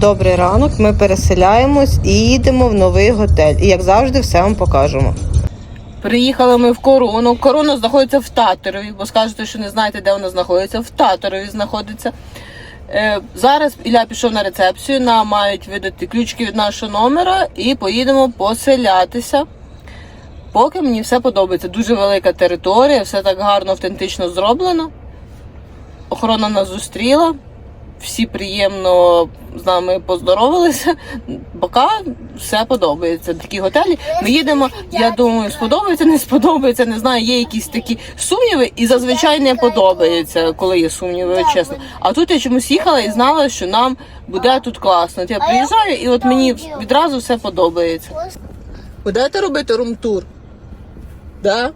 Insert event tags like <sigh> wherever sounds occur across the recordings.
Добрий ранок. Ми переселяємось і їдемо в новий готель. І як завжди, все вам покажемо. Приїхали ми в корону. Корона знаходиться в Татарові, бо скажете, що не знаєте, де вона знаходиться. В Татарові знаходиться. Е, зараз Ілля пішов на рецепцію. Нам мають видати ключки від нашого номера і поїдемо поселятися. Поки мені все подобається. Дуже велика територія, все так гарно, автентично зроблено. Охорона нас зустріла. Всі приємно з нами поздоровалися. Поки все подобається. Такі готелі. Ми їдемо. Я думаю, сподобається, не сподобається. Не знаю, є якісь такі сумніви, і зазвичай не подобається, коли є сумніви, чесно. А тут я чомусь їхала і знала, що нам буде тут класно. От я приїжджаю, і от мені відразу все подобається. Будете робити рум-тур? Да?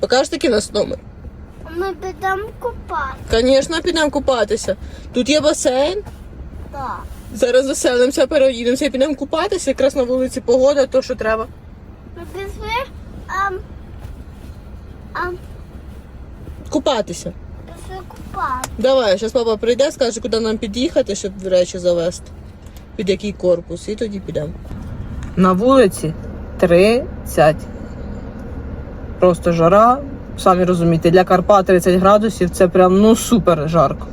Покажете який нас номер? Ми підемо купати. Звісно, підемо купатися. Тут є басейн. Так. Зараз заселимося, переїдемося і підемо купатися. Якраз на вулиці погода, то що треба. Ми пішли ам, ам, Купатися. пішли купати. Давай, зараз папа прийде, скаже, куди нам під'їхати, щоб речі завести. Під який корпус, і тоді підемо. На вулиці 30. Просто жара. Самі розумієте, для Карпа 30 градусів це прям ну супер жарко.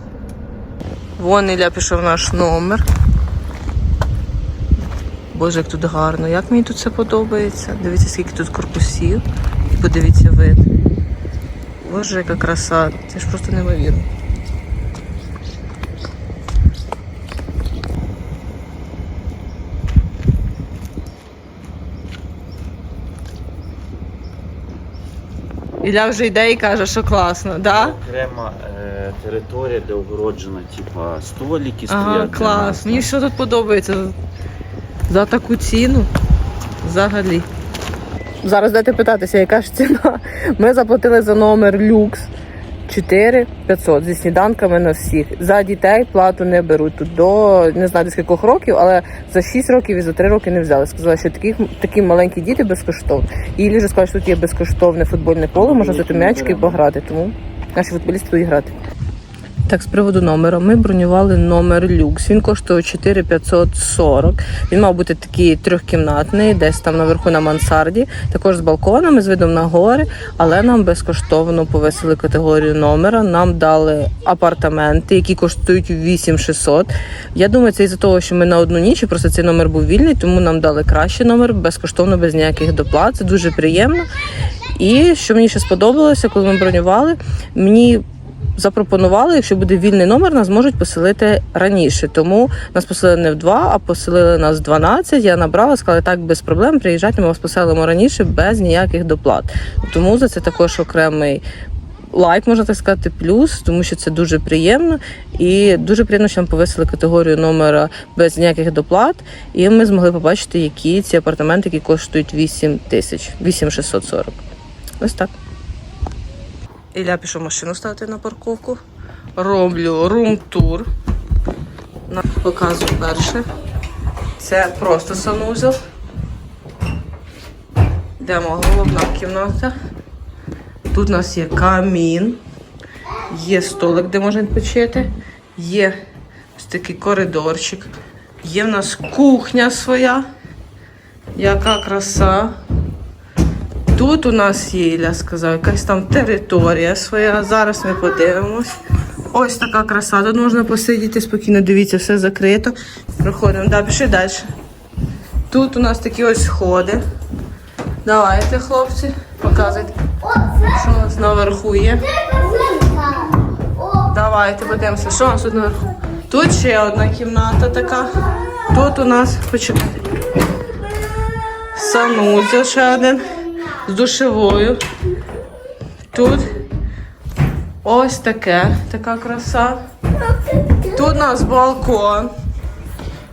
Вон Ілля пішов наш номер. Боже, як тут гарно. Як мені тут все подобається. Дивіться, скільки тут корпусів. І подивіться вид. Боже, яка краса. Це ж просто неймовірно. Ілля вже йде і каже, що класно, да? Окрема е, територія, де огороджена, типа століки Ага, стоять. для клас. Мені що тут подобається за таку ціну. Взагалі. Зараз дайте питатися, яка ж ціна. Ми заплатили за номер люкс 4 500 зі сніданками на всіх. За дітей плату не беруть тут до не знаю до скількох років, але за 6 років і за 3 роки не взяли. Сказали, що таких такі маленькі діти безкоштовно. І Ліжа сказала, що тут є безкоштовне футбольне поле, можна взяти м'ячки і пограти. Тому наші футболісти будуть грати. Так, з приводу номера. Ми бронювали номер люкс. Він коштує 4540. Він мав бути такий трьохкімнатний, десь там наверху на мансарді, також з балконами, з видом на гори, але нам безкоштовно повисили категорію номера. Нам дали апартаменти, які коштують 8600. Я думаю, це із-за того, що ми на одну ніч, і просто цей номер був вільний, тому нам дали кращий номер, безкоштовно, без ніяких доплат. Це дуже приємно. І що мені ще сподобалося, коли ми бронювали, мені запропонували, якщо буде вільний номер, нас можуть поселити раніше. Тому нас поселили не в два, а поселили нас в 12. Я набрала, сказали, так без проблем, приїжджайте, ми вас поселимо раніше без ніяких доплат. Тому за це також окремий. Лайк, можна так сказати, плюс, тому що це дуже приємно. І дуже приємно, що нам повисили категорію номера без ніяких доплат. І ми змогли побачити, які ці апартаменти, які коштують 8 тисяч, 8640. Ось так. Ілля пішов машину ставити на парковку. Роблю рум-тур. Показую перше. Це просто санузел. Йдемо головна кімната. Тут у нас є камін, є столик, де можна відпочити, є ось такий коридорчик, є в нас кухня своя. Яка краса. Тут у нас є, Ілля сказав, якась там територія своя. Зараз ми подивимось. Ось така краса. Тут можна посидіти спокійно, дивіться, все закрито. Проходимо. Да, пішли далі. Тут у нас такі ось сходи. Давайте, хлопці, показуйте, що у нас наверху є. Давайте подивимося, що у нас тут наверху. Тут ще одна кімната така. Тут у нас, почекайте. Санузел ще один з душевою. Тут ось таке, така краса. Тут у нас балкон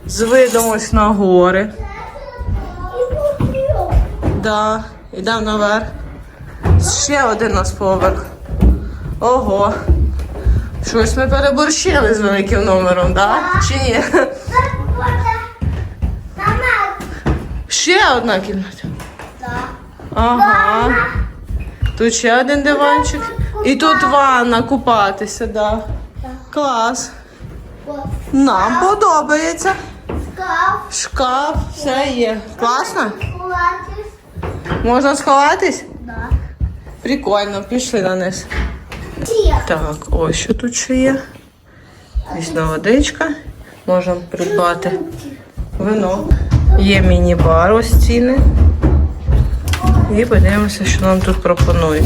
з видом ось на гори. Да, йдемо наверх. Ще один у нас поверх. Ого. Щось ми переборщили з великим номером, да? Чи ні? Ще одна кімната. Ага. Тут ще один диванчик. І тут ванна купатися, да. Клас. Нам подобається. шкаф, Шкаф, все є. Класно? Можна сховатись? Да. Прикольно, пішли на низ. Так, ось що тут ще є. Вісна водичка. Можемо придбати вино. Є міні-бар, ось ціни. І подивимося, що нам тут пропонують.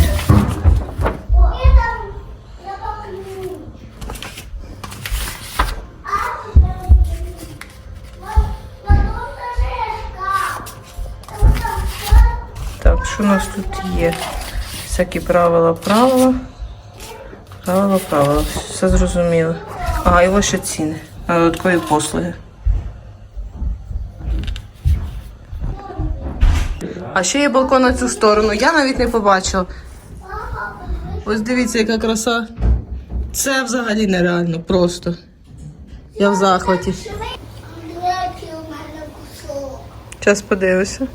Так, що у нас тут є? Всякі правила, правила. Правила, правила. Все зрозуміло. А, і ще ціни на додаткові послуги. А ще є балкон на цю сторону. Я навіть не побачила. Ось дивіться, яка краса. Це взагалі нереально просто. Я в захваті. Зараз подивися.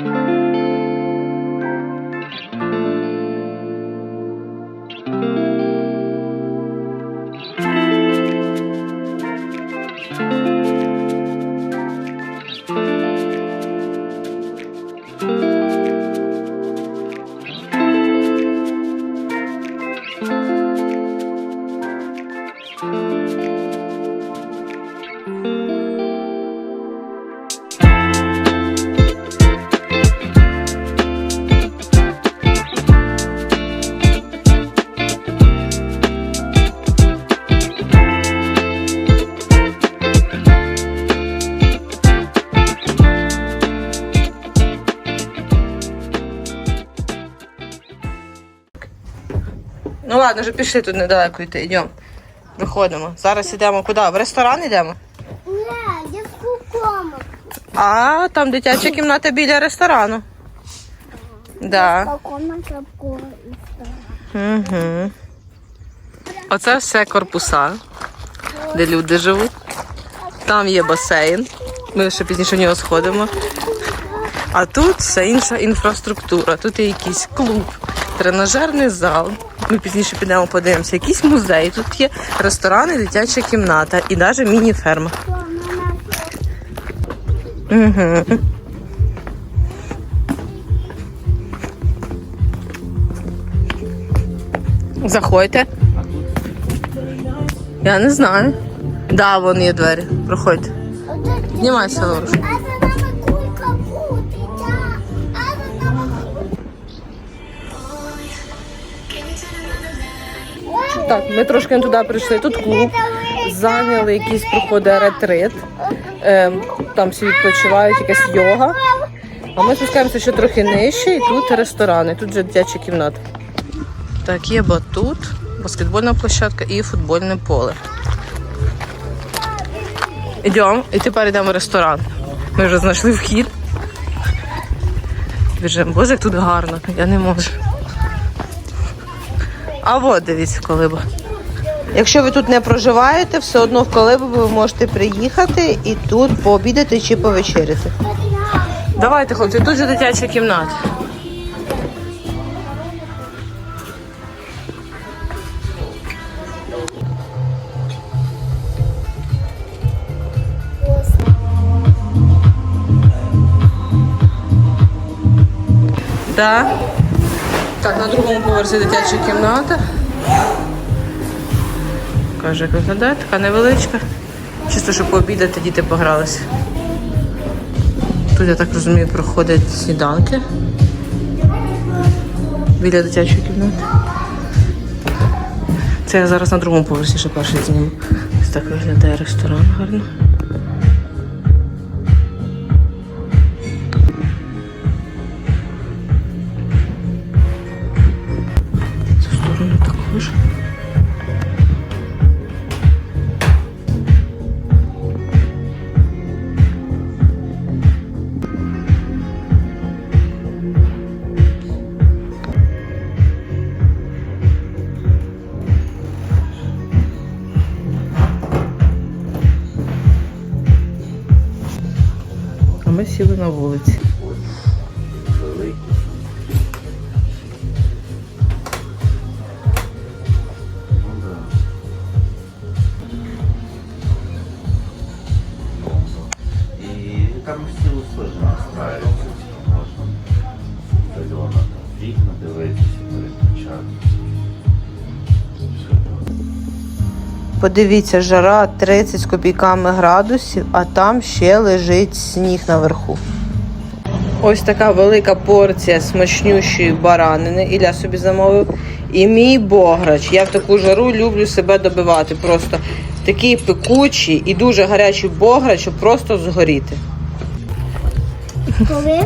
Ну ладно, вже пішли тут недалеко йти, йдемо. Виходимо. Зараз йдемо куди? В ресторан йдемо? Не, я в комнату. А, там дитяча кімната біля ресторану. Да. Угу. Оце все корпуса, де люди живуть. Там є басейн. Ми ще пізніше в нього сходимо. А тут все інша інфраструктура. Тут є якийсь клуб, тренажерний зал. Ми пізніше підемо подивимося. Якийсь музей. Тут є ресторан і дитяча кімната, і навіть міні-ферма. Угу. Заходьте. Я не знаю. Да, вон є двері. Проходьте. Піднімайся, Лоруш. Так, ми трошки не туди прийшли. Тут клуб. Зайняли якийсь проходить ретрит. Ем, там всі відпочивають, якась йога. А ми спускаємося ще трохи нижче, і тут ресторани, тут же дитяча кімната. Так, є батут, баскетбольна площадка і футбольне поле. Йдемо, і тепер йдемо в ресторан. Ми вже знайшли вхід. Біжимо. Боже, як тут гарно, я не можу. А от дивіться, колиба. Якщо ви тут не проживаєте, все одно в колибу ви можете приїхати і тут пообідати чи повечеряти. Давайте, хлопці, тут же дитяча кімната. Да. На другому поверсі дитяча кімната. Каже, як виглядає, така невеличка. Чисто, щоб пообідати, діти погралися. Тут, я так розумію, проходять сніданки біля дитячої кімнати. Це я зараз на другому поверсі ще перший зніму. Так виглядає ресторан гарно. Ми сіли на вулиці. Подивіться, жара 30 з копійками градусів, а там ще лежить сніг наверху. Ось така велика порція смачнющої баранини. Ілля собі замовив. І мій бограч. Я в таку жару люблю себе добивати. Просто такий пекучий і дуже гарячий бограч, щоб просто згоріти. Коли?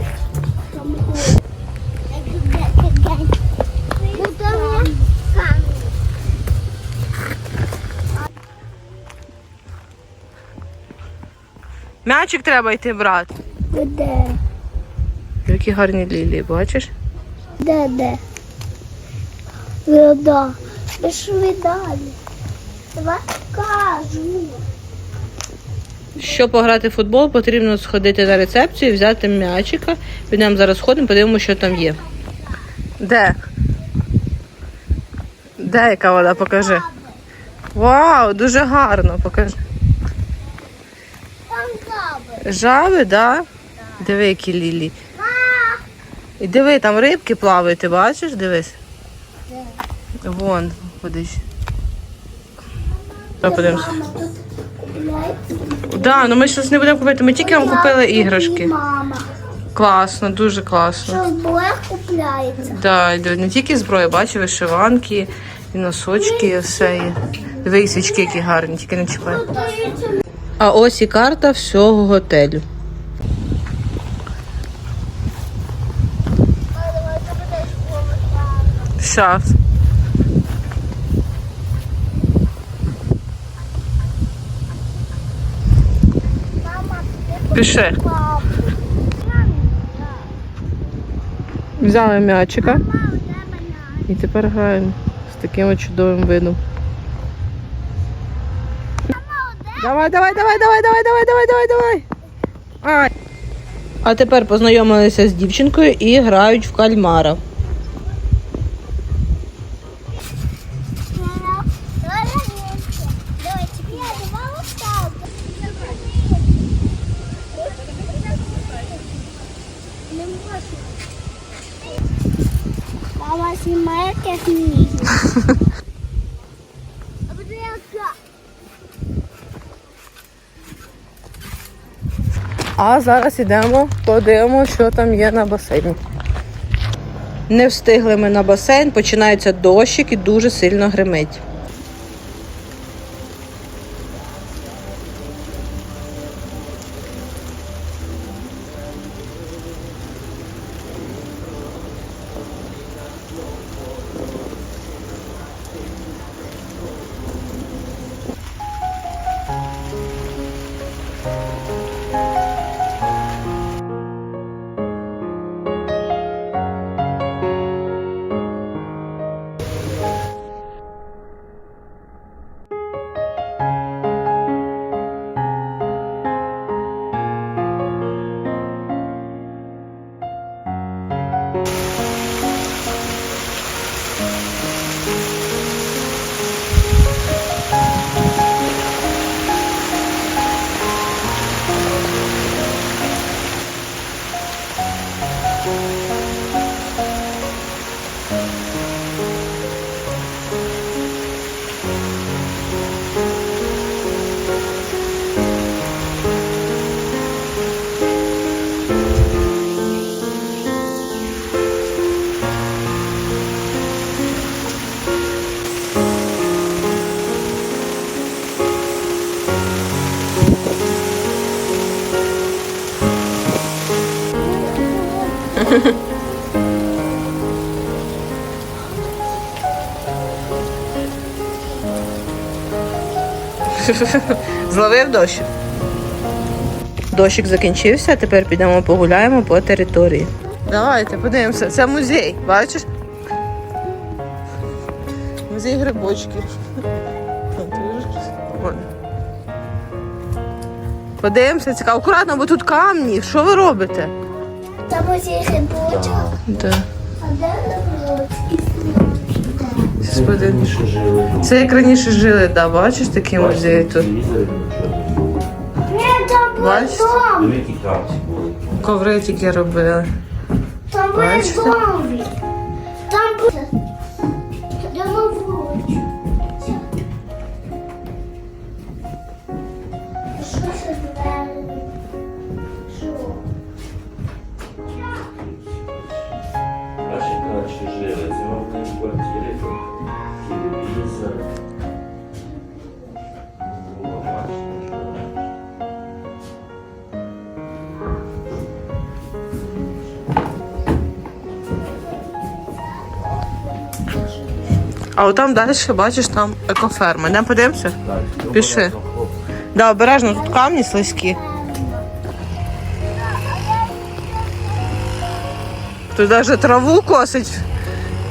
М'ячик треба йти брати. Де? Які гарні лілії, бачиш? Де, де? Вода. Видали. Давай кажу. Щоб пограти в футбол, потрібно сходити на рецепцію, взяти м'ячика. Підемо зараз сходимо, подивимося, що там є. Де? Де яка вода? Покажи. Вау, дуже гарно, покажи. Жаби, да? Диви, які лілії. І диви, там рибки плавають, ти бачиш? Дивись. Вон, ходиш. Мама тут. Да, ну ми щось не будемо купити. Ми тільки вам купили іграшки. Мама. Класно, дуже класно. Що зброя купляється? Да, не тільки зброя, бачу, вишиванки, і носочки, і все. Диви, і свічки, які гарні, тільки не чіпай. А ось і карта всього готелю. Щас. Піши. Взяли м'ячика і тепер граємо з таким чудовим видом. Давай, давай, давай, давай, давай, давай, давай, давай, давай. Ай. А тепер познайомилися з дівчинкою і грають в кальмара. Мама знімає книги. А зараз йдемо, подивимося, що там є на басейні. Не встигли ми на басейн, починається дощик і дуже сильно гримить. <laughs> Зловив дощик. Дощик закінчився, тепер підемо погуляємо по території. Давайте подивимося. Це музей, бачиш? Музей грибочків. Подивимося, цікаво. Акуратно, бо тут камні. Що ви робите? Там є грибочок, Да. а де грибочки? Господи. Раніше жили. Це як раніше жили, да, бачиш такий музей тут. Були. Коври тільки робили. Там був Бачите? дом. А от там далі, бачиш, там екоферма. Йдемо подивимося? Обережно. Да, обережно, тут камні слизькі. Тут навіть траву косить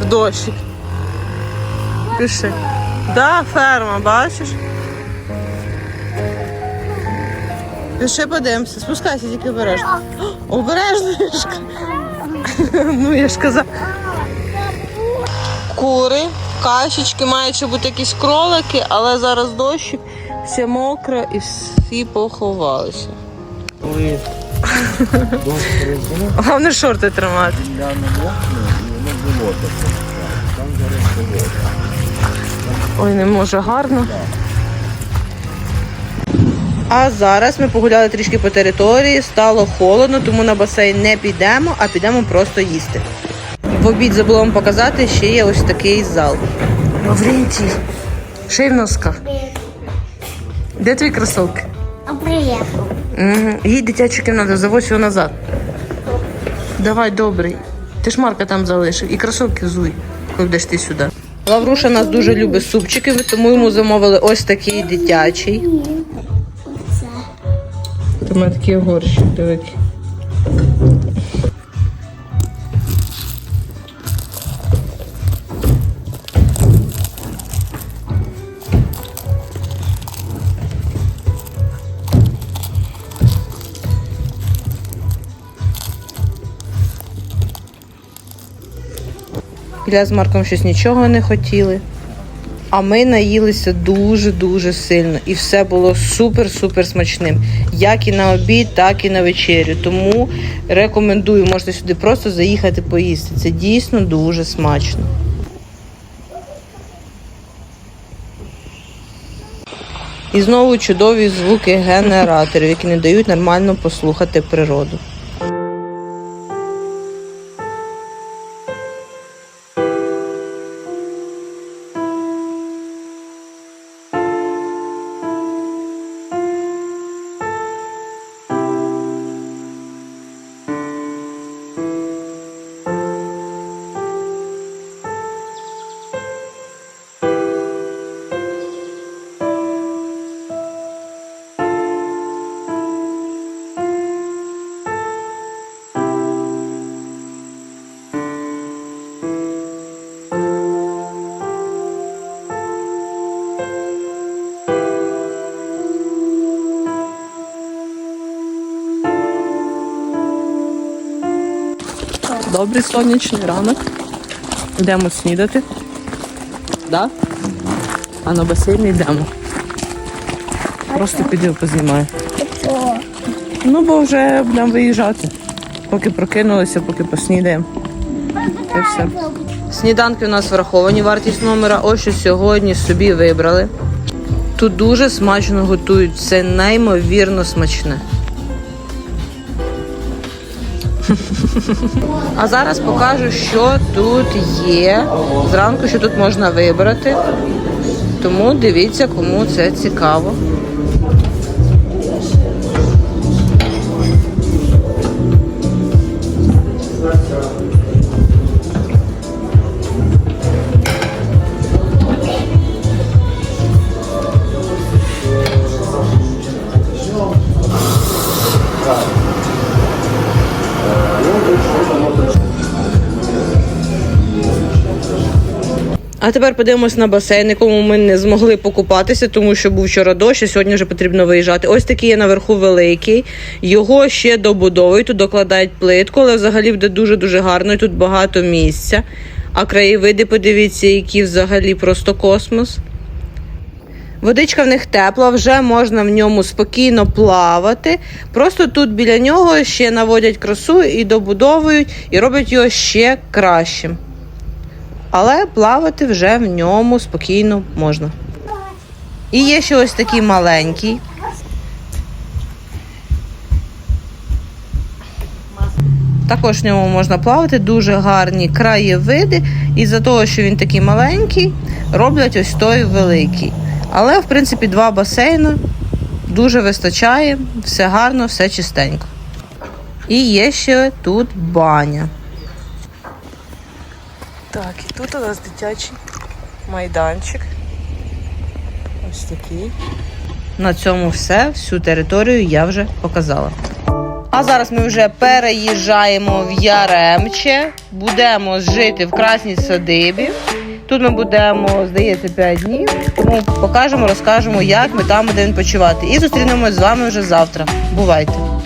в дощі. Пиши. Да, ферма, бачиш? Пиши, подивимося. Спускайся тільки обережно. О, Обережно, я ж <laughs> Ну, я ж казав. Кури, кашечки, мають бути якісь кролики, але зараз дощик, все мокре і всі поховалися. Коли дощ Головне шорти тримати. я не мокну, і воно було таке. Там зараз болото. Ой, не може гарно. А зараз ми погуляли трішки по території, стало холодно, тому на басейн не підемо, а підемо просто їсти. В обід забула вам показати, ще є ось такий зал. Лаврентій, ще й в носках. Де твої кросовки? Угу. Їй дитячу кімнату, заводь його назад. Давай, добрий. Ти ж Марка там залишив. І кросовки взуй, коли йдеш ти сюди. Лавруша нас дуже любить супчики, тому йому замовили ось такий дитячий. У мене такий горщик, дивись. Ілля з Марком щось нічого не хотіли. А ми наїлися дуже-дуже сильно. І все було супер-супер смачним. Як і на обід, так і на вечерю. Тому рекомендую, можете сюди просто заїхати поїсти. Це дійсно дуже смачно. І знову чудові звуки генераторів, які не дають нормально послухати природу. Добрий сонячний ранок. Йдемо снідати. Да? А на басейн йдемо. Просто піду познімаю. Ну, бо вже будемо виїжджати. Поки прокинулися, поки поснідаємо. І все. Сніданки у нас враховані, вартість номера. Ось що сьогодні собі вибрали. Тут дуже смачно готують. Це неймовірно смачне. А зараз покажу, що тут є. Зранку, що тут можна вибрати. Тому дивіться, кому це цікаво. А тепер подивимось на басейн, якому ми не змогли покупатися, тому що був вчора дощ, а сьогодні вже потрібно виїжджати. Ось такий є наверху великий. Його ще добудовують, тут докладають плитку, але взагалі буде дуже-дуже гарно. І тут багато місця. А краєвиди, подивіться, які взагалі просто космос. Водичка в них тепла, вже можна в ньому спокійно плавати. Просто тут біля нього ще наводять красу і добудовують, і роблять його ще кращим. Але плавати вже в ньому спокійно можна. І є ще ось такий маленький. Також в ньому можна плавати, дуже гарні краєвиди. І за того, що він такий маленький, роблять ось той великий. Але, в принципі, два басейни дуже вистачає, все гарно, все чистенько. І є ще тут баня. Так, і тут у нас дитячий майданчик. Ось такий. На цьому все. Всю територію я вже показала. А зараз ми вже переїжджаємо в Яремче, будемо жити в Красній садибі. Тут ми будемо, здається, 5 днів. Тому покажемо, розкажемо, як ми там будемо відпочивати. І зустрінемось з вами вже завтра. Бувайте!